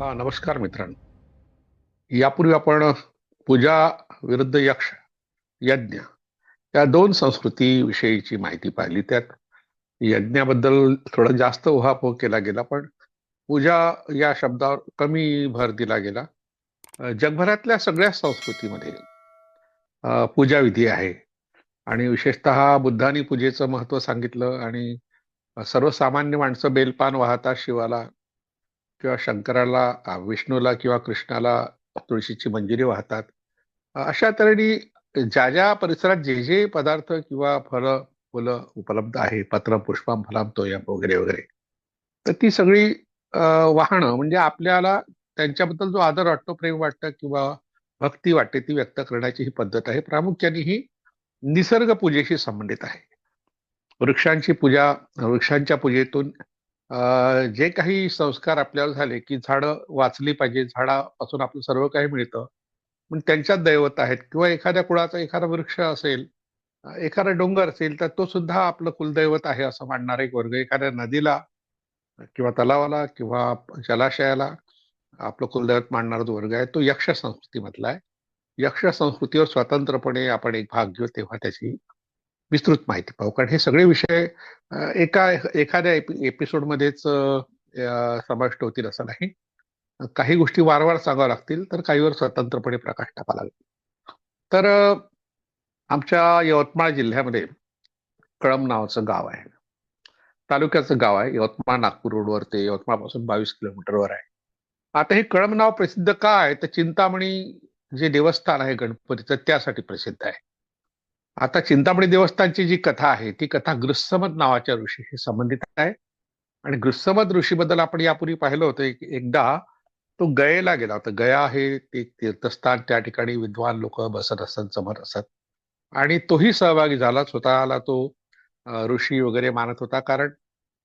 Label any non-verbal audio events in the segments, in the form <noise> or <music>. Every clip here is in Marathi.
हा नमस्कार मित्रांनो. यापूर्वी आपण पूजा विरुद्ध यक्ष यज्ञ या दोन संस्कृती विषयीची माहिती पाहिली. त्यात यज्ञाबद्दल थोडा जास्त उहापोह केला गेला पण पूजा या शब्दावर कमी भर दिला गेला. जगभरातल्या सगळ्या संस्कृतीमध्ये पूजा पूजाविधी आहे. आणि विशेषतः बुद्धांनी पूजेचं महत्त्व सांगितलं आणि सर्वसामान्य माणसं बेलपान वाहतात शिवाला किंवा शंकराला विष्णूला किंवा कृष्णाला तुळशीची मंजिरी वाहतात. अशा तऱ्हेने ज्या ज्या परिसरात जे जे पदार्थ किंवा फळं फुलं उपलब्ध आहे पत्र पुष्पम फलाम तोयम वगैरे वगैरे तर ती सगळी वाहणं म्हणजे आपल्याला त्यांच्याबद्दल जो आदर वाटतो प्रेम वाटतं किंवा भक्ती वाटते ती व्यक्त करण्याची ही पद्धत आहे. प्रामुख्याने ही निसर्ग पूजेशी संबंधित आहे. वृक्षांची पूजा वृक्षांच्या पूजेतून जे काही संस्कार आपल्याला झाले की झाडं वाचली पाहिजे झाडापासून आपलं सर्व काही मिळतं. पण त्यांच्यात दैवत आहेत किंवा एखाद्या कुळाचा एखादा वृक्ष असेल एखादा डोंगर असेल तर तो सुद्धा आपलं कुलदैवत आहे असं मानणारा एक वर्ग. एखाद्या नदीला किंवा तलावाला किंवा जलाशयाला आपलं कुलदैवत मानणारा जो वर्ग आहे तो यक्ष संस्कृतीमधला आहे. यक्ष संस्कृतीवर स्वतंत्रपणे आपण एक भाग घेऊ तेव्हा त्याची विस्तृत माहिती पाहू. कारण हे सगळे विषय एका एखाद्या एपिसोडमध्येच समाविष्ट होतील असं नाही. काही गोष्टी वारंवार सांगाव्या लागतील तर काहीवर स्वतंत्रपणे प्रकाश टाकावा लागेल. तर आमच्या यवतमाळ जिल्ह्यामध्ये कळम नावाचं गाव आहे. तालुक्याचं गाव आहे यवतमाळ नागपूर रोडवर ते यवतमाळपासून बावीस किलोमीटरवर आहे. आता हे कळम नाव प्रसिद्ध का आहे तर चिंतामणी जे देवस्थान आहे गणपतीचं त्यासाठी प्रसिद्ध आहे. आता चिंतामणी देवस्थानची जी कथा आहे ती कथा गृस्समत नावाच्या ऋषीशी संबंधित आहे. आणि गृस्समत ऋषीबद्दल आपण यापूर्वी पाहिलं होतं एक एकदा तो गयेला गेला होता. गया हे ते तीर्थस्थान त्या ठिकाणी विद्वान लोक बसत असत जमत असत. आणि तोही सहभागी झाला स्वतःला तो ऋषी वगैरे मानत होता. कारण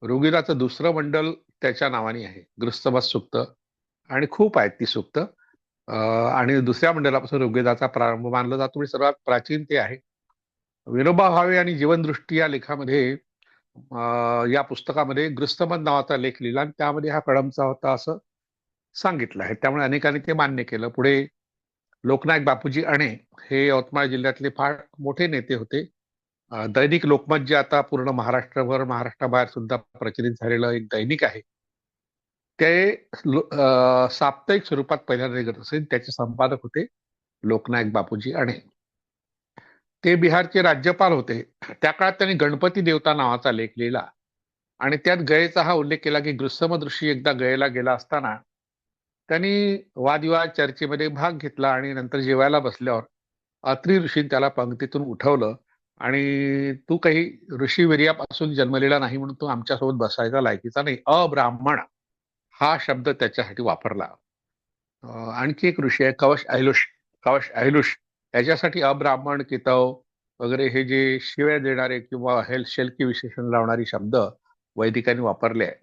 ऋग्वेदाचं दुसरं मंडल त्याच्या नावाने आहे गृस्तमत सुक्त. आणि खूप आहेत ती सुक्त. आणि दुसऱ्या मंडलापासून ऋग्वेदाचा प्रारंभ मानला जातो. म्हणजे सर्वात प्राचीन ते आहे. विनोबा भावे आणि जीवनदृष्टी या लेखामध्ये या पुस्तकामध्ये गृस्तमत नावाचा लेख लिहिला आणि त्यामध्ये हा कळमचा होता असं सांगितलं आहे. त्यामुळे अनेकांनी ते मान्य केलं. पुढे लोकनायक बापूजी अणे हे यवतमाळ जिल्ह्यातले फार मोठे नेते होते. दैनिक लोकमत जे आता पूर्ण महाराष्ट्रभर महाराष्ट्राबाहेर सुद्धा प्रचलित झालेलं एक दैनिक आहे. ते लो- साप्ताहिक स्वरूपात पहिल्यांदा निघत असेल त्याचे संपादक होते लोकनायक बापूजी अणे. ते बिहारचे राज्यपाल होते. त्या काळात त्यांनी गणपती देवता नावाचा लेख लिहिला. आणि त्यात गयेचा हा उल्लेख केला की गृत्सम ऋषी एकदा गयेला गेला असताना त्यांनी वादविवाद चर्चेमध्ये भाग घेतला आणि नंतर जेवायला बसल्यावर अत्री ऋषीने त्याला पंक्तीतून उठवलं. आणि तू काही ऋषीवीर्यापासून जन्मलेला नाही म्हणून तू आमच्यासोबत बसायचा लायकीचा नाही. अब्राह्मण हा शब्द त्याच्यासाठी वापरला. आणखी एक ऋषी आहे कवश ऐलुष कवश ऐलुष याच्यासाठी अब्राह्मण कितव वगैरे हे जे शिव्या देणारे किंवा हेल शेलकी विशेषण लावणारी शब्द वैदिकांनी वापरले आहे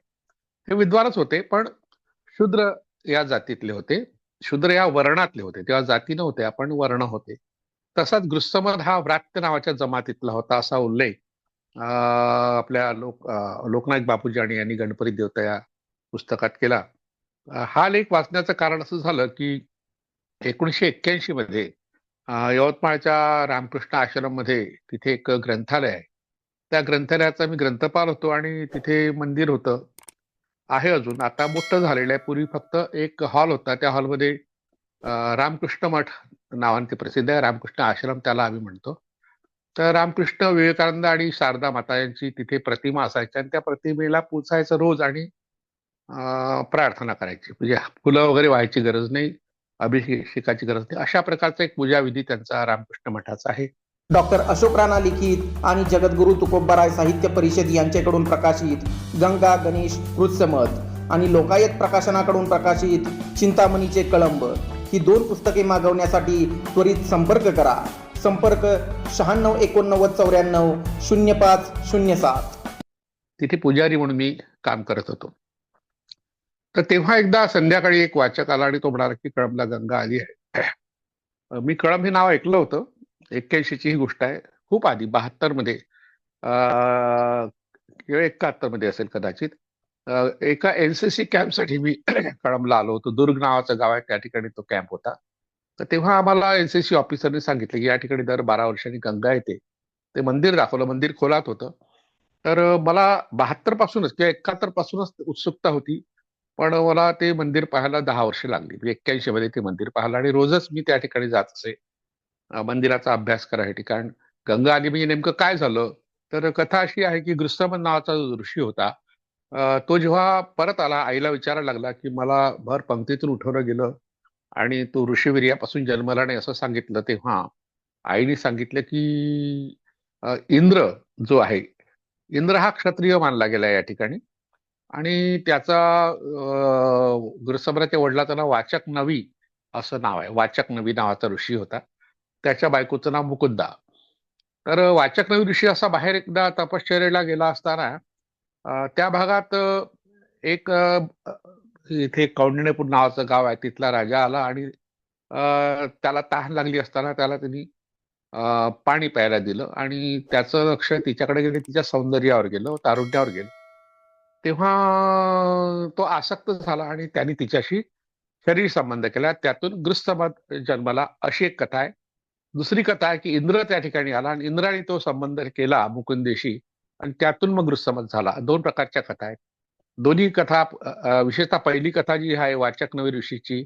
हे विद्वानच होते पण शूद्र या जातीतले होते. शूद्र या वर्णातले होते. तेव्हा जाती नव्हते आपण वर्ण होते. तसाच गृत्समद हा व्रात्य नावाच्या जमातीतला होता असा उल्लेख आपल्या लोक लोकनाथ लोकनायक बापूजी आणि यांनी गणपती देवता या पुस्तकात केला. हा लेख वाचण्याचं कारण असं झालं की एकोणीसशे एक्क्याऐंशी मध्ये यवतमाळच्या रामकृष्ण आश्रममध्ये तिथे एक ग्रंथालय आहे. त्या ग्रंथालयाचा मी ग्रंथपाल होतो आणि तिथे मंदिर होतं. आहे अजून. आता मोठं झालेलं आहे. पूर्वी फक्त एक हॉल होता. त्या हॉलमध्ये रामकृष्ण मठ नावाने ते प्रसिद्ध आहे. रामकृष्ण आश्रम त्याला आम्ही म्हणतो. तर रामकृष्ण विवेकानंद आणि शारदा माता यांची तिथे प्रतिमा असायची आणि त्या प्रतिमेला पुजायचं रोज आणि प्रार्थना करायची. म्हणजे फुलं वगैरे व्हायची गरज नाही. अभिषेकाची गरज नाही अशा प्रकारचा एक पूजाविधी त्यांचा रामकृष्ण मठाचा आहे. डॉक्टर अशोक राणा लिखित आणि जगद्गुरू तुकोबाराय साहित्य परिषद यांच्याकडून प्रकाशित गंगा गणेश कृत्समत आणि लोकायत प्रकाशनाकडून प्रकाशित चिंतामणीचे कळंब ही दोन पुस्तके मागवण्यासाठी त्वरित संपर्क करा. संपर्क शहाण्णव एकोणनव्वद चौऱ्याण्णव शून्य पाच शून्य सात. तिथे पुजारी म्हणून मी काम करत होतो. तर तेव्हा एकदा संध्याकाळी एक वाचक आला आणि तो म्हणाला की कळमला गंगा आली आहे. मी कळम हे नाव ऐकलं होतं. एक्क्याऐंशीची ही गोष्ट आहे. खूप आधी बहात्तरमध्ये. किंवा एकाहत्तरमध्ये असेल कदाचित. एका एनसीसी कॅम्पसाठी मी <clears throat> कळंबला आलो होतो. दुर्ग नावाचं गाव आहे. त्या ठिकाणी तो कॅम्प होता. तर तेव्हा आम्हाला एनसीसी ऑफिसरने सांगितलं की या ठिकाणी दर बारा वर्षांनी गंगा येते. ते मंदिर दाखवलं. मंदिर खोलात होतं. तर मला बहात्तर पासूनच किंवा एकाहत्तर पासूनच उत्सुकता होती. पण मला ते मंदिर पाहायला दहा वर्ष लागली. म्हणजे एक्क्याऐंशी मध्ये ते मंदिर पाहिलं आणि रोजच मी त्या ठिकाणी जात असे. मंदिराचा अभ्यास करायसाठी कारण गंगा आली म्हणजे नेमकं काय झालं? तर कथा अशी आहे की गृस्तमन नावाचा जो ऋषी होता तो जेव्हा परत आला आईला विचारायला लागला की मला भर पंक्तीतून उठवलं गेलं आणि तो ऋषीवीर्यापासून जन्मला नाही असं सांगितलं तेव्हा आईने सांगितलं की इंद्र जो आहे इंद्र हा क्षत्रिय मानला गेला या ठिकाणी. आणि त्याचा गृहसम्राच्या वडिलाचं नाव वाचक नवी असं नाव आहे. वाचक नवी नावाचा ऋषी होता. त्याच्या बायकोचं नाव मुकुंदा. तर वाचक नवी ऋषी असा बाहेर एकदा तपश्चर्याला गेला असताना त्या भागात एक इथे कौंडिण्यपूर नावाचं गाव आहे. तिथला राजा आला आणि त्याला तहान लागली असताना त्याला त्यांनी पाणी प्यायला दिलं आणि त्याचं लक्ष तिच्याकडे गेलं तिच्या सौंदर्यावर गेलं तारुण्यावर गेलं. तेव्हा तो आसक्त झाला आणि त्यांनी तिच्याशी शरीर संबंध केला. त्यातून गृहसंबंध जन्माला अशी एक कथा आहे. दुसरी कथा आहे की इंद्र त्या ठिकाणी आला आणि इंद्राने तो संबंध केला मुकुंदेशी आणि त्यातून मग गृहसंबंध झाला. दोन प्रकारच्या कथा आहेत. दोन्ही कथा विशेषतः पहिली कथा जी आहे वाचक नवी ऋषीची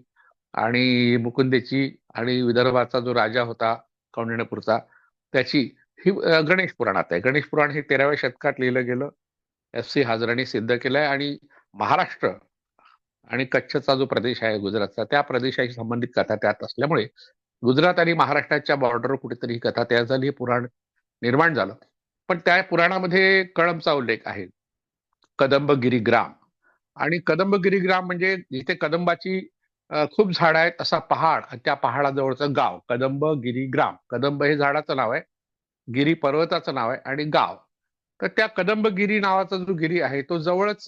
आणि मुकुंदेची आणि विदर्भाचा जो राजा होता कौंडिण्यपूरचा त्याची ही गणेश पुराणात आहे. गणेश पुराण हे तेराव्या शतकात लिहिलं गेलं. एफ सी हाजरांनी सिद्ध केलंय आणि महाराष्ट्र आणि कच्छचा जो प्रदेश आहे गुजरातचा त्या प्रदेशाशी संबंधित कथा त्यात असल्यामुळे गुजरात आणि महाराष्ट्राच्या बॉर्डरवर कुठेतरी ही कथा तयार झाली हे पुराण निर्माण झालं. पण त्या पुराणामध्ये कळंबचा उल्लेख आहे. कदंबगिरी ग्राम. आणि कदंबगिरी ग्राम म्हणजे जिथे कदंबाची खूप झाड आहेत असा पहाड त्या पहाडाजवळचं गाव कदंबगिरी ग्राम. कदंब हे झाडाचं नाव आहे गिरी पर्वताचं नाव आहे आणि गाव. तर त्या कदंबगिरी नावाचा जो गिरी आहे तो जवळच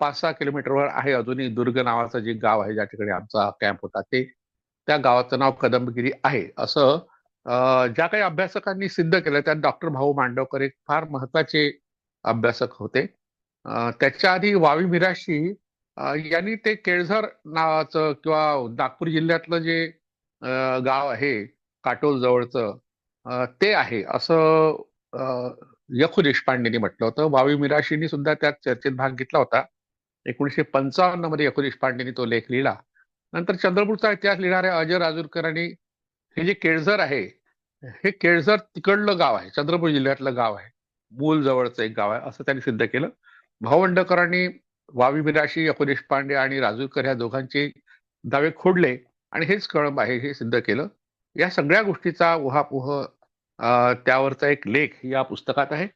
पाच सहा किलोमीटरवर आहे अजूनही. दुर्ग नावाचं जे गाव आहे ज्या ठिकाणी आमचा कॅम्प होता ते त्या गावाचं नाव कदंबगिरी आहे. असं ज्या काही अभ्यासकांनी सिद्ध केलं त्यात डॉक्टर भाऊ मांडवकर एक फार महत्त्वाचे अभ्यासक होते. त्याच्या आधी वावी मिराशी यांनी ते केळझर नावाचं किंवा नागपूर जिल्ह्यातलं जे गाव आहे काटोल जवळचं ते आहे. असं यखू देशपांडेंनी म्हटलं होतं. वावी मिराशींनी सुद्धा त्यात चर्चेत भाग घेतला होता. एकोणीसशे पंचावन्नमध्ये यखू देशपांडेंनी तो लेख लिहिला. नंतर चंद्रपूरचा इतिहास लिहिणाऱ्या अजय राजूरकरांनी हे जे केळझर आहे हे केळझर तिकडलं गाव आहे चंद्रपूर जिल्ह्यातलं गाव आहे. मूल जवळचं एक गाव आहे असं त्यांनी सिद्ध केलं. भावंडकरांनी वावी मिराशी यखू देशपांडे आणि राजूरकर ह्या दोघांचे दावे खोडले आणि हेच कळंब आहे हे सिद्ध केलं. या सगळ्या गोष्टीचा उहापोह त्यावरचा एक लेख या पुस्तकात आहे.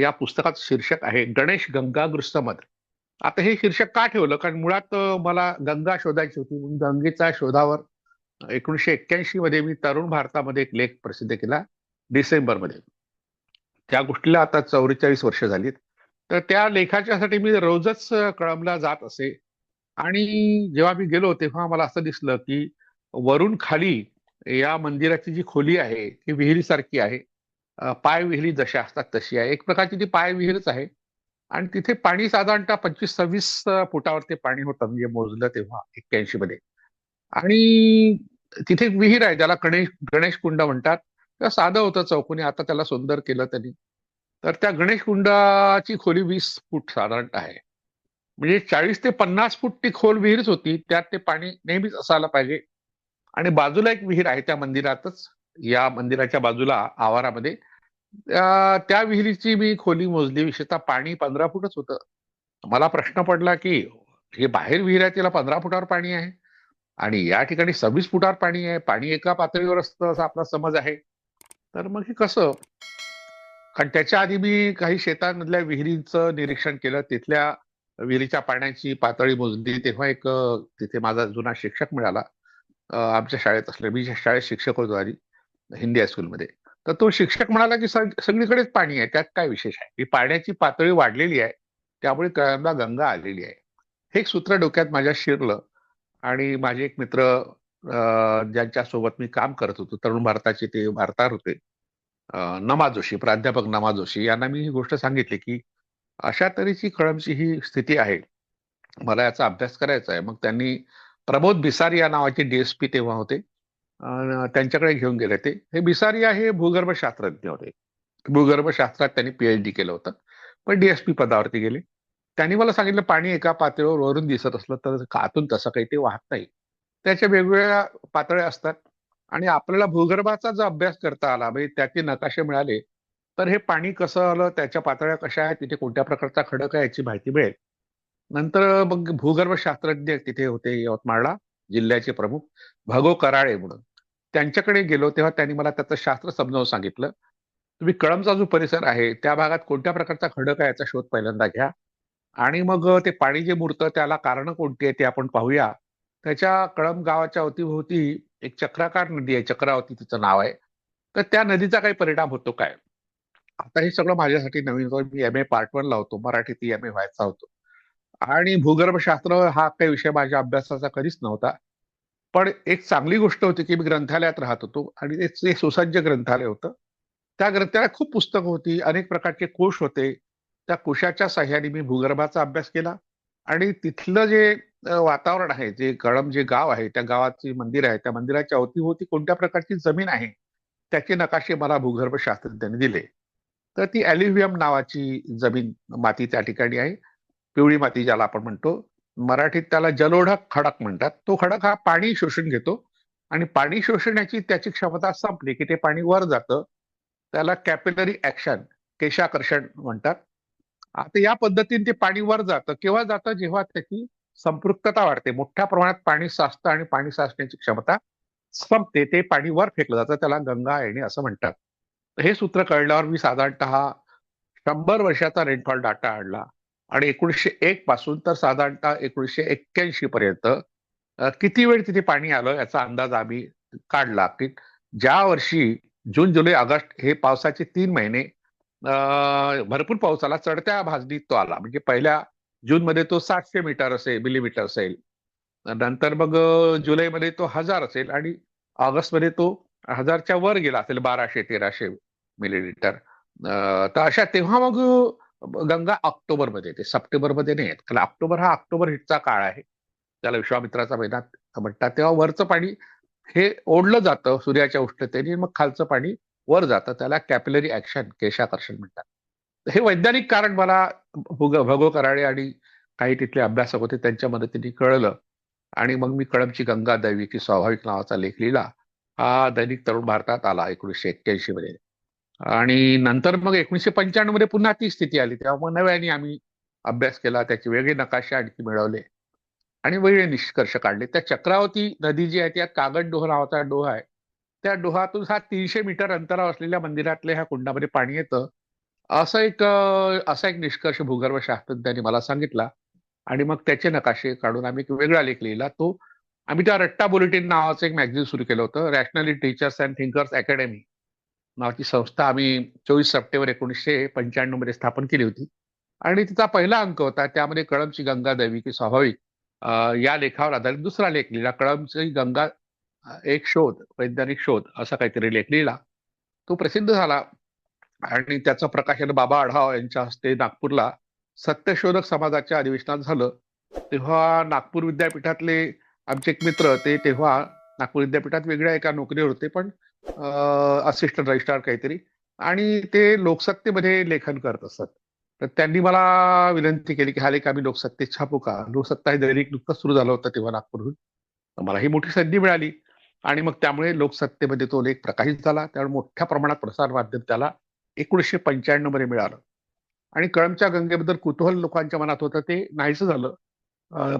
या पुस्तकात शीर्षक आहे गणेश गंगा गृस्तमद आता हे शीर्षक का ठेवलं? कारण मुळात मला गंगा शोधायची होती म्हणून गंगेच्या शोधावर एकोणीसशे एक्क्याऐंशी मध्ये मी तरुण भारतामध्ये एक लेख प्रसिद्ध केला डिसेंबरमध्ये त्या गोष्टीला आता चौवेचाळीस वर्ष झालीत. तर त्या लेखाच्यासाठी मी रोजच कळमला कळंबला जात असे. आणि जेव्हा मी गेलो तेव्हा मला असं दिसलं की वरून खाली या मंदिराची जी खोली आहे ती विहिरीसारखी आहे. पाय विहिरी जशा असतात तशी आहे. एक प्रकारची ती पाय विहीरच आहे. आणि तिथे पाणी साधारणतः पंचवीस सव्वीस फुटावरती पाणी होतं म्हणजे मोजलं तेव्हा एक्क्याऐंशी मध्ये. आणि तिथे एक विहीर आहे ज्याला गणेश गणेश कुंड म्हणतात. तर साधं होतं चौकोनी आता त्याला सुंदर केलं त्यांनी. तर त्या गणेश कुंडाची खोली वीस फूट साधारणतः आहे. म्हणजे चाळीस ते पन्नास फूट ती खोल विहीरच होती त्यात ते पाणी नेहमीच असायला पाहिजे. आणि बाजूला एक विहीर आहे त्या मंदिरातच. या मंदिराच्या बाजूला आवारामध्ये. त्या विहिरीची मी खोली मोजली. विशेषतः पाणी पंधरा फुटच होतं. मला प्रश्न पडला की हे बाहेर विहीर आहे तिला पंधरा फुटावर पाणी आहे? आणि या ठिकाणी सव्वीस फुटावर पाणी आहे. पाणी एका पातळीवर असतं असा आपला समज आहे. तर मग हे कसं? कारण त्याच्या आधी मी काही शेतांमधल्या विहिरींचं निरीक्षण केलं. तिथल्या विहिरीच्या पाण्याची पातळी मोजली. तेव्हा एक तिथे माझा जुना शिक्षक मिळाला. आमच्या शाळेत असले मी ज्या शाळेत शिक्षक होतो आधी हिंदी हायस्कूलमध्ये तर तो शिक्षक म्हणाला की सगळीकडेच पाणी आहे त्यात काय विशेष आहे? की पाण्याची पातळी वाढलेली आहे त्यामुळे कळ्यांना गंगा आलेली आहे. हे एक सूत्र डोक्यात माझ्या शिरलं आणि माझे एक मित्र ज्यांच्या सोबत मी काम करत होतो तरुण भारताचे ते वार्ताहर होते नमा जोशी प्राध्यापक नमा जोशी यांना मी ही गोष्ट सांगितली की अशा तऱ्हेची कळमची ही स्थिती आहे मला याचा अभ्यास करायचा आहे. मग त्यांनी प्रमोद बिसारिया नावाचे डीएसपी तेव्हा होते. त्यांच्याकडे घेऊन गेले ते. हे बिसारिया हे भूगर्भशास्त्रज्ञ होते. भूगर्भशास्त्रात त्यांनी पीएचडी केलं होतं. पण डीएसपी पदावरती गेले. त्यांनी मला सांगितलं पाणी एका पातळीवर वरून दिसत असलं तर आतून तसं काही ते वाहत नाही. त्याच्या वेगवेगळ्या पातळ्या असतात. आणि आपल्याला भूगर्भाचा जर अभ्यास करता आला म्हणजे त्याचे नकाशे मिळाले तर हे पाणी कसं आलं त्याच्या पातळ्या कशा आहेत तिथे कोणत्या प्रकारचा खडक आहे याची माहिती मिळेल. नंतर मग भूगर्भशास्त्रज्ञ तिथे होते यवतमाळला जिल्ह्याचे प्रमुख भगो कराळे म्हणून. त्यांच्याकडे गेलो तेव्हा त्यांनी मला त्याचं शास्त्र समजावून सांगितलं. तुम्ही कळमचा जो परिसर आहे त्या भागात कोणत्या प्रकारचा खडक आहे याचा शोध पहिल्यांदा घ्या. आणि मग ते पाणी जे मुरतं त्याला कारण कोणती आहे ते आपण पाहूया. त्याच्या कळम गावाच्या अवतीभोवती एक चक्राकार नदी आहे चक्रावती तिचं नाव आहे. तर त्या नदीचा काही परिणाम होतो काय? आता हे सगळं माझ्यासाठी नवीन मी एम ए पार्ट वन लावतो मराठीत एम ए व्हायचा होतो. आणि भूगर्भशास्त्र हा काही विषय माझ्या अभ्यासाचा कधीच नव्हता. पण एक चांगली गोष्ट होती की मी ग्रंथालयात राहत होतो आणि ते सुसज्ज ग्रंथालय होतं. त्या ग्रंथालयात खूप पुस्तकं होती अनेक प्रकारचे कोश होते. त्या कोशाच्या साह्याने मी भूगर्भाचा अभ्यास केला आणि तिथलं जे वातावरण आहे जे कळम जे गाव आहे त्या गावाची मंदिर आहे त्या मंदिराच्या अवतीभोवती कोणत्या प्रकारची जमीन आहे त्याचे नकाशे मला भूगर्भशास्त्रज्ञांनी दिले. तर ती ॲल्युव्हियम नावाची जमीन माती त्या ठिकाणी आहे. पिवळी माती ज्याला आपण म्हणतो मराठीत त्याला जलोढक खडक म्हणतात. तो खडक हा पाणी शोषून घेतो आणि पाणी शोषण्याची त्याची क्षमता संपली की ते पाणी वर जातं. त्याला कॅपिलरी ऍक्शन केशाकर्षण म्हणतात. आता या पद्धतीने ते पाणी वर जातं. केव्हा जातं? जेव्हा त्याची संपृक्तता वाढते. मोठ्या प्रमाणात पाणी साचतं आणि पाणी साचण्याची क्षमता संपते. ते पाणी वर फेकलं जातं. त्याला गंगा येणे असं म्हणतात. हे सूत्र कळल्यावर मी साधारणतः शंभर वर्षाचा रेनफॉल डाटा आणला. आणि एकोणीसशे एक पासून तर साधारणतः एकोणीसशे एक्क्याऐंशी पर्यंत किती वेळ तिथे पाणी आलं याचा अंदाज आम्ही काढला की ज्या वर्षी जून जुलै ऑगस्ट हे पावसाचे तीन महिने भरपूर पाऊस आला चढत्या भाजणीत तो आला. म्हणजे पहिल्या जूनमध्ये तो सातशे मीटर असेल मिलीमीटर असेल. नंतर मग जुलैमध्ये तो हजार असेल आणि ऑगस्टमध्ये तो हजारच्या वर गेला असेल बाराशे तेराशे मिलीमीटर. तर अशा तेव्हा मग गंगा ऑक्टोबरमध्ये येते सप्टेंबरमध्ये नाही येत कारण ऑक्टोबर हा ऑक्टोबर हिटचा काळ आहे. त्याला विश्वामित्राचा महिना म्हणतात. तेव्हा वरचं पाणी हे ओढलं जातं सूर्याच्या उष्णतेने मग खालचं पाणी वर जातं. त्याला कॅपिलरी ऍक्शन केशाकर्षण म्हणतात. हे वैज्ञानिक कारण मला भुग भगो कराळे आणि काही तिथले अभ्यासक होते त्यांच्या मदतीने कळलं. आणि मग मी कळमची गंगा दैवी की स्वाभाविक नावाचा लेख लिहिला. हा दैनिक तरुण भारतात आला एकोणीसशे एक्क्याऐंशी मध्ये. आणि नंतर मग एकोणीसशे पंच्याण्णवमध्ये पुन्हा ती स्थिती आली. तेव्हा मग नव्याने आम्ही अभ्यास केला त्याचे वेगळे नकाशे आणखी मिळवले आणि वेगळे निष्कर्ष काढले. त्या चक्रावती नदी जी आहे त्या कागद डोह नावाचा डोहा आहे. त्या डोहातून हा तीनशे मीटर अंतरावर असलेल्या मंदिरातल्या ह्या कुंडामध्ये पाणी येतं. असं एक असा एक निष्कर्ष भूगर्भ शास्त्रज्ञांनी मला सांगितला आणि मग त्याचे नकाशे काढून आम्ही एक वेगळा लेख लिहिला. तो आम्ही त्या रट्टा बुलेटिन नावाचं एक मॅगझिन सुरू केलं होतं. Rationally teachers and thinkers academy. नावाची संस्था आम्ही चोवीस सप्टेंबर एकोणीसशे पंच्याण्णवमध्ये स्थापन केली होती. आणि तिचा पहिला अंक होता त्यामध्ये कळमची गंगा दैवी की स्वाभाविक. या लेखावर आधारित दुसरा लेख लिहिला कळमची गंगा एक शोध वैज्ञानिक शोध असा काहीतरी लेख लिहिला. तो प्रसिद्ध झाला. आणि त्याचं प्रकाशन बाबा आढाव यांच्या हस्ते नागपूरला सत्यशोधक समाजाच्या अधिवेशनात झालं. तेव्हा नागपूर विद्यापीठातले आमचे एक मित्र ते तेव्हा नागपूर विद्यापीठात वेगळ्या एका नोकरीवर होते पण असिस्टंट रजिस्ट्रार काहीतरी. आणि ते लोकसत्तेमध्ये लेखन करत असतात. तर त्यांनी मला विनंती केली की हा लेख आम्ही लोकसत्तेत छापू का? लोकसत्ता हे दैनिक नुकतंच सुरू झालं होतं तेव्हा नागपूरहून. मला ही मोठी संधी मिळाली. आणि मग त्यामुळे लोकसत्तेमध्ये तो लेख प्रकाशित झाला. त्यामुळे मोठ्या प्रमाणात प्रसार माध्यम त्याला एकोणीसशे पंच्याण्णवमध्ये मिळालं. आणि कळमच्या गंगेबद्दल कुतूहल लोकांच्या मनात होतं ते नाहीसं झालं.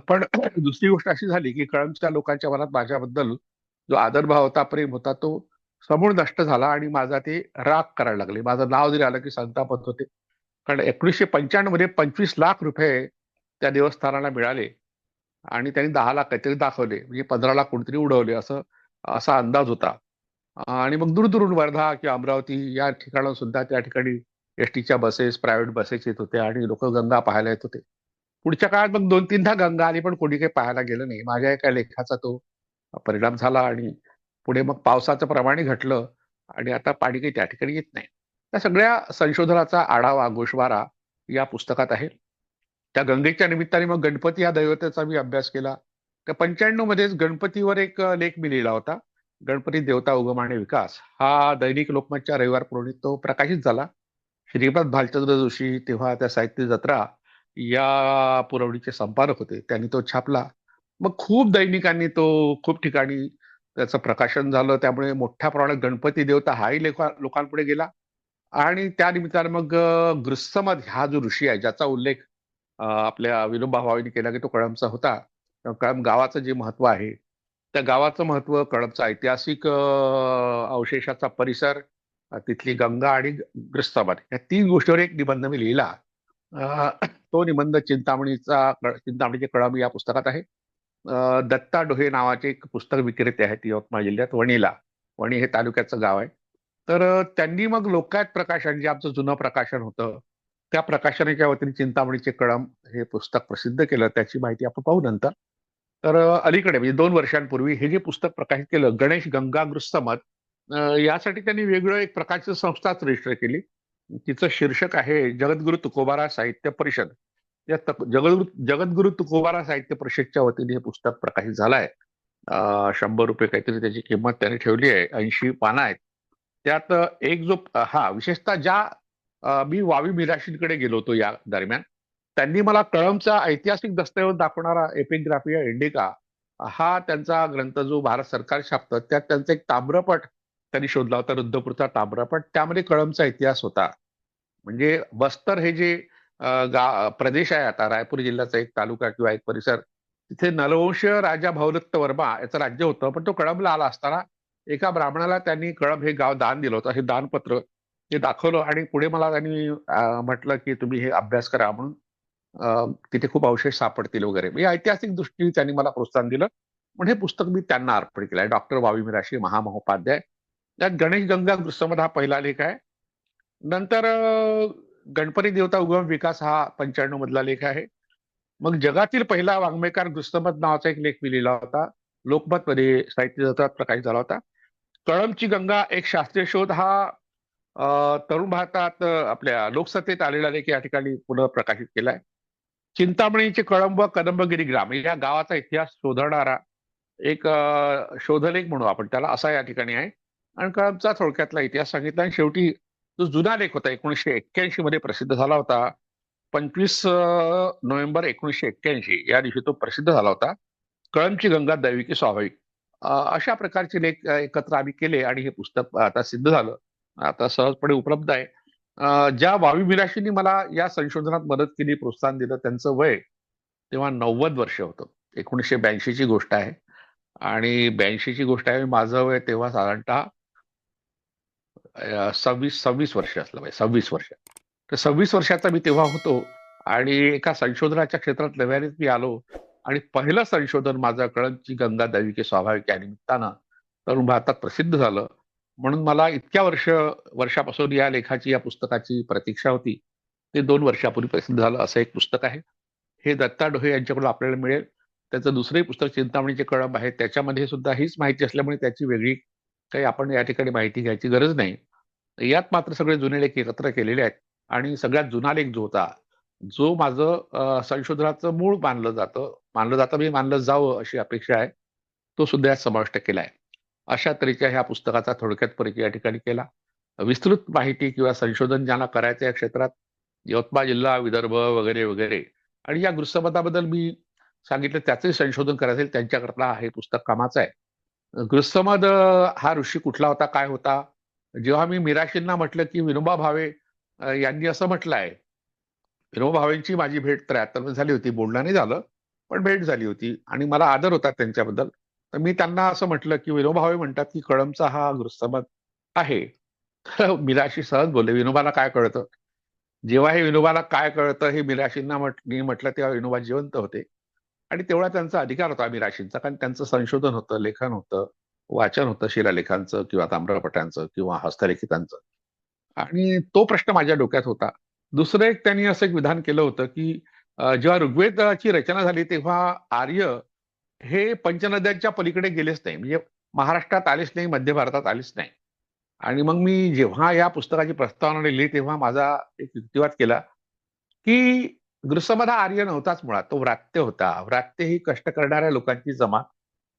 पण दुसरी गोष्ट अशी झाली की कळमच्या लोकांच्या मनात माझ्याबद्दल जो आदरभाव होता प्रेम होता तो समूळ नष्ट झाला आणि माझा ते राग करायला लागले. माझं नाव जरी आलं की संतापत होते कारण एकोणीसशे पंच्याण्णवमध्ये पंचवीस लाख रुपये त्या देवस्थानाला मिळाले आणि त्यांनी दहा लाख काहीतरी दाखवले. म्हणजे पंधरा लाख कोणतरी उडवले असं असा अंदाज होता. आणि मग दूरदूरून वर्धा किंवा अमरावती या ठिकाणं सुद्धा त्या ठिकाणी एस टीच्या बसेस प्रायव्हेट बसेस येत होत्या आणि लोक गंगा पाहायला येत होते. पुढच्या काळात मग दोन तीनदा गंगा आली पण कोणी काही पाहायला गेलं नाही. माझ्या एका लेखाचा तो परिणाम झाला आणि पुढे मग पावसाचं प्रमाणही घटलं आणि आता पाणी काही त्या ठिकाणी येत नाही. त्या सगळ्या संशोधनाचा आढावा गोषवारा या पुस्तकात आहे. त्या गंगेच्या निमित्ताने मग गणपती या दैवतेचा मी अभ्यास केला. त्या पंच्याण्णव मध्येच गणपतीवर एक लेख मी लिहिला होता. गणपती देवता उगम आणि विकास. हा दैनिक लोकमतच्या रविवार पुरवणीत तो प्रकाशित झाला. श्रीपाद भालचंद्र जोशी तेव्हा त्या साहित्य जत्रा या पुरवणीचे संपादक होते. त्यांनी तो छापला. मग खूप दैनिकांनी तो खूप ठिकाणी त्याचं प्रकाशन झालं. त्यामुळे मोठ्या प्रमाणात गणपती देवता हाही लेखा लोकांपुढे गेला. आणि त्या निमित्ताने मग अ, हा जो ऋषी आहे ज्याचा उल्लेख आपल्या विनोबा भावेंनी केला की तो कळमचा होता. तर कळम गावाचं जे महत्त्व आहे त्या गावाचं महत्त्व कळमचा ऐतिहासिक अवशेषाचा परिसर तिथली गंगा आणि ग्रस्तमद या तीन गोष्टीवर एक निबंध मी लिहिला. तो निबंध चिंतामणीचा चिंतामणीचे कळम या पुस्तकात आहे. दत्ता डोहे नावाचे एक पुस्तक विक्रेते आहेत यवतमाळ जिल्ह्यात वणीला. वणी हे तालुक्याचं गाव आहे. तर त्यांनी मग लोकायत प्रकाशन जे आमचं जुनं प्रकाशन होतं त्या प्रकाशनाच्या वतीने चिंतामणीचे कळम हे पुस्तक प्रसिद्ध केलं. त्याची माहिती आपण पाहू नंतर. तर अलीकडे म्हणजे दोन वर्षांपूर्वी हे जे पुस्तक प्रकाशित केलं गणेश गंगा गृत्समत यासाठी त्यांनी वेगळं एक प्रकारची संस्थाच रजिस्टर केली. तिचं शीर्षक आहे जगद्गुरु तुकोबारा साहित्य परिषद. या तक- जगद्गुरु जगद्गुरु तुकोबारा साहित्य परिषदच्या वतीने हे पुस्तक प्रकाशित झालं आहे शंभर रुपये काहीतरी त्याची किंमत त्याने ठेवली आहे ऐंशी पानं आहेत. त्यात एक जो हा विशेषतः ज्या मी वावी मिराशींकडे गेलो होतो या दरम्यान त्यांनी मला कळमचा ऐतिहासिक दस्तऐवज दाखवणारा एपिग्राफिया इंडिका हा त्यांचा ग्रंथ जो भारत सरकार छापतं त्यात त्यांचा एक ताम्रपट त्यांनी शोधला होता रुद्धपूरचा ताम्रपट. त्यामध्ये कळमचा इतिहास होता. म्हणजे बस्तर हे जे गा प्रदेश आहे आता रायपूर जिल्ह्याचा एक तालुका किंवा एक परिसर. तिथे नलवंश राजा भावदत्त वर्मा याचं राज्य होतं पण तो कळंबला आला असताना एका ब्राह्मणाला त्यांनी कळंब हे गाव दान दिलं होतं हे दानपत्र हे दाखवलं आणि पुढे मला त्यांनी म्हटलं की तुम्ही हे अभ्यास करा म्हणून तिथे खूप अवशेष सापडतील वगैरे. म्हणजे ऐतिहासिक दृष्टीने त्यांनी मला प्रोत्साहन दिलं. पण हे पुस्तक मी त्यांना अर्पण केलं आहे. डॉक्टर वावी मिराशी महामहोपाध्याय. त्यात गणेश गंगा गृत्समद हा पहिला लेख आहे. नंतर गणपती देवता उगम विकास हा पंच्याण्णव मधला लेख आहे. मग जगातील पहिला वाङ्मयकार गुस्तमत नावाचा एक लेख मी लिहिला होता. लोकमत मध्ये साहित्य जत्रात प्रकाशित झाला होता. कळमची गंगा एक शास्त्रीय शोध हा तरुण भारतात आपल्या लोकसत्तेत आलेला लेख या ठिकाणी पुन्हा प्रकाशित केलाय. चिंतामणीचे कळंब व कदंबगिरी ग्राम या गावाचा इतिहास शोधणारा एक शोधलेख म्हणू आपण त्याला असा या ठिकाणी आहे. आणि कळंबचा थोडक्यातला इतिहास सांगितला आणि शेवटी जो जुना लेख होता एकोणीसशे एक्क्याऐंशी मध्ये प्रसिद्ध झाला होता. पंचवीस नोव्हेंबर एकोणीसशे एक्क्याऐंशी या दिवशी तो प्रसिद्ध झाला होता. कळमची गंगा दैविकी स्वाभाविक. अशा प्रकारचे लेख एकत्र आम्ही केले आणि हे पुस्तक आता सिद्ध झालं. आता सहजपणे उपलब्ध आहे. ज्या वावी मिराशींनी मला या संशोधनात मदत केली प्रोत्साहन दिलं त्यांचं वय तेव्हा नव्वद वर्ष होतं. एकोणीसशे ब्याऐंशीची गोष्ट आहे. आणि ब्याऐंशीची गोष्ट आहे माझं वय तेव्हा साधारणतः सव्वीस सव्वीस वर्ष असलं पाहिजे सव्वीस वर्ष. तर सव्वीस वर्षाचा मी तेव्हा होतो आणि एका संशोधनाच्या क्षेत्रात नव्यानेच मी आलो आणि पहिलं संशोधन माझं कळंची गंगा दैविके स्वाभाविक या निमित्तानं तरुण भारतात प्रसिद्ध झालं. म्हणून मला इतक्या वर्ष वर्षापासून या लेखाची या पुस्तकाची प्रतीक्षा होती. ते दोन वर्षापूर्वी प्रसिद्ध झालं असं एक पुस्तक आहे. हे दत्ता डोहे यांच्याकडून आपल्याला मिळेल. त्याचं दुसरंही पुस्तक चिंतामणीचे कळंब आहे. त्याच्यामध्ये सुद्धा हीच माहिती असल्यामुळे त्याची वेगळी काही आपण या ठिकाणी माहिती घ्यायची गरज नाही. यात मात्र सगळे जुने लेख एकत्र केलेले आहेत आणि सगळ्यात जुना लेख जो होता जो माझं संशोधनाचं मूळ मानलं जातं मानलं जातं मी मानलं जावं अशी अपेक्षा आहे तो सुद्धा यात समाविष्ट केला आहे. अशा तऱ्हेच्या ह्या पुस्तकाचा थोडक्यात परिचय या ठिकाणी केला. विस्तृत माहिती किंवा संशोधन ज्यांना करायचं या क्षेत्रात यवतमाळ जिल्हा विदर्भ वगैरे वगैरे. आणि या गृत्समताबद्दल मी सांगितलं त्याचंही संशोधन करायचं त्यांच्याकरता हे पुस्तक कामाचं आहे. गृत्समद हा ऋषी कुठला होता काय होता? जेव्हा मी मिराशींना म्हटलं की विनोबा भावे यांनी असं म्हटलं आहे विनोबा भावेंची माझी भेट त्र्याहत्तर झाली होती बोलणं नाही झालं पण भेट झाली होती आणि मला आदर होता त्यांच्याबद्दल. तर मी त्यांना असं म्हटलं की विनोबा भावे म्हणतात की कळमचा हा गृत्समद आहे. तर मिराशी सहज बोलले विनोबाला काय कळतं? जेव्हा हे विनोबाला काय कळतं हे मिराशींना म्हट मी म्हटलं तेव्हा विनोबा जिवंत होते. आणि तेवढा त्यांचा अधिकार होता मिराशींचा कारण त्यांचं संशोधन होतं लेखन होतं वाचन होतं शिलालेखांचं किंवा ताम्रपटांचं किंवा हस्तलेखितांचं. आणि तो प्रश्न माझ्या डोक्यात होता. दुसरं एक त्यांनी असं एक विधान केलं होतं की जेव्हा ऋग्वेदाची रचना झाली तेव्हा आर्य हे पंचनद्यांच्या पलीकडे गेलेच नाही. म्हणजे महाराष्ट्रात आलेच नाही मध्य भारतात आलेच नाही. आणि मग मी जेव्हा या पुस्तकाची प्रस्तावना लिहिली तेव्हा माझा एक युक्तिवाद केला की गृहसमद हा आर्य नव्हताच मुळात. तो व्रात्य होता. व्रात्य ही कष्ट करणाऱ्या लोकांची जमात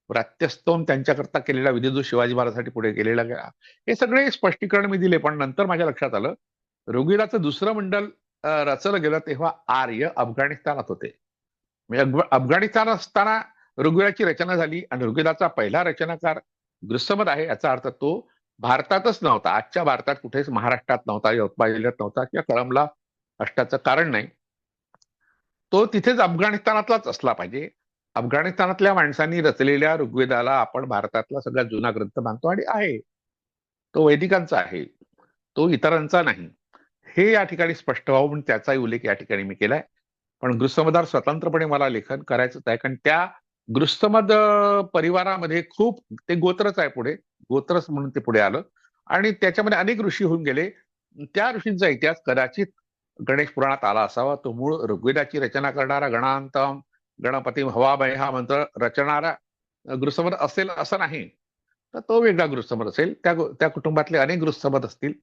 व्रात्यस्तोम त्यांच्याकरता केलेला विधी जो शिवाजी महाराजांसाठी पुढे केलेला गेला. हे सगळे स्पष्टीकरण मी दिले पण नंतर माझ्या लक्षात आलं ऋग्वेदाचं दुसरं मंडल रचलं गेलं तेव्हा आर्य अफगाणिस्तानात होते. म्हणजे अफगाणिस्तान असताना ऋग्वेदाची रचना झाली आणि ऋग्वेदाचा पहिला रचनाकार गृहसमद आहे याचा अर्थ तो भारतातच नव्हता. आजच्या भारतात कुठेच महाराष्ट्रात नव्हता यवतमाळ जिल्ह्यात नव्हता किंवा कळमला अष्टाचं कारण नाही. तो तिथेच अफगाणिस्तानातलाच असला पाहिजे. अफगाणिस्तानातल्या माणसांनी रचलेल्या ऋग्वेदाला आपण भारतातला सगळ्यात जुना ग्रंथ मानतो आणि आहे. तो वैदिकांचा आहे. तो इतरांचा नाही. हे या ठिकाणी स्पष्ट व्हावं म्हणून त्याचाही उल्लेख या ठिकाणी मी केलाय. पण गृहसमदार स्वतंत्रपणे मला लेखन करायचंच आहे. कारण त्या गृहसमद परिवारामध्ये खूप ते गोत्रच आहे पुढे. गोत्रच म्हणून ते पुढे आलं. आणि त्याच्यामध्ये अनेक ऋषी होऊन गेले. त्या ऋषींचा इतिहास कदाचित गणेश पुराणात आला असावा. तो मूळ ऋग्वेदाची रचना करणारा गणांतम गणपती हवाबाई हा मंत्र रचणारा गृहसमद असेल असं नाही. तर तो वेगळा गृहसमद असेल. त्या त्या कुटुंबातले अनेक गृहसमद असतील.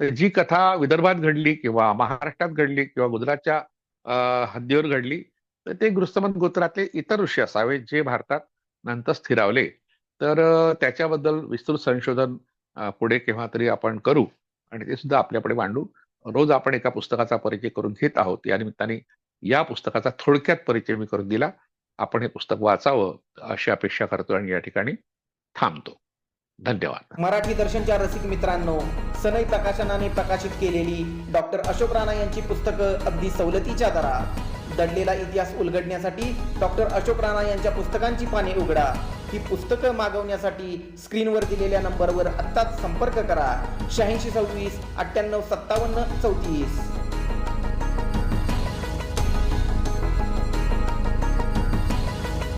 तर जी कथा विदर्भात घडली किंवा महाराष्ट्रात घडली किंवा गुजरातच्या हद्दीवर घडली तर ते गृहसमद गोत्रातले इतर ऋषी असावे जे भारतात नंतर स्थिरावले. तर त्याच्याबद्दल विस्तृत संशोधन पुढे केव्हा तरी आपण करू आणि ते सुद्धा आपल्याकडे मांडू. रोज आपण एका पुस्तकाचा परिचय करून घेत आहोत. या निमित्ताने या पुस्तकाचा थोडक्यात परिचय मी करून दिला. आपण हे पुस्तक वाचावं अशी अपेक्षा करतो आणि या ठिकाणी थांबतो. धन्यवाद. मराठी दर्शनच्या रसिक मित्रांनो सनई प्रकाशनाने प्रकाशित केलेली डॉक्टर अशोक राणा यांची पुस्तकं अगदी सवलतीच्या दरात. दडलेला इतिहास उलगडण्यासाठी डॉक्टर अशोक राणा यांच्या पुस्तकांची पाने उघडा. ही पुस्तकं मागवण्यासाठी स्क्रीनवर दिलेल्या नंबरवर आत्ताच संपर्क करा. शहाऐंशी सव्वीस अठ्ठ्याण्णव सत्तावन्न चौतीस.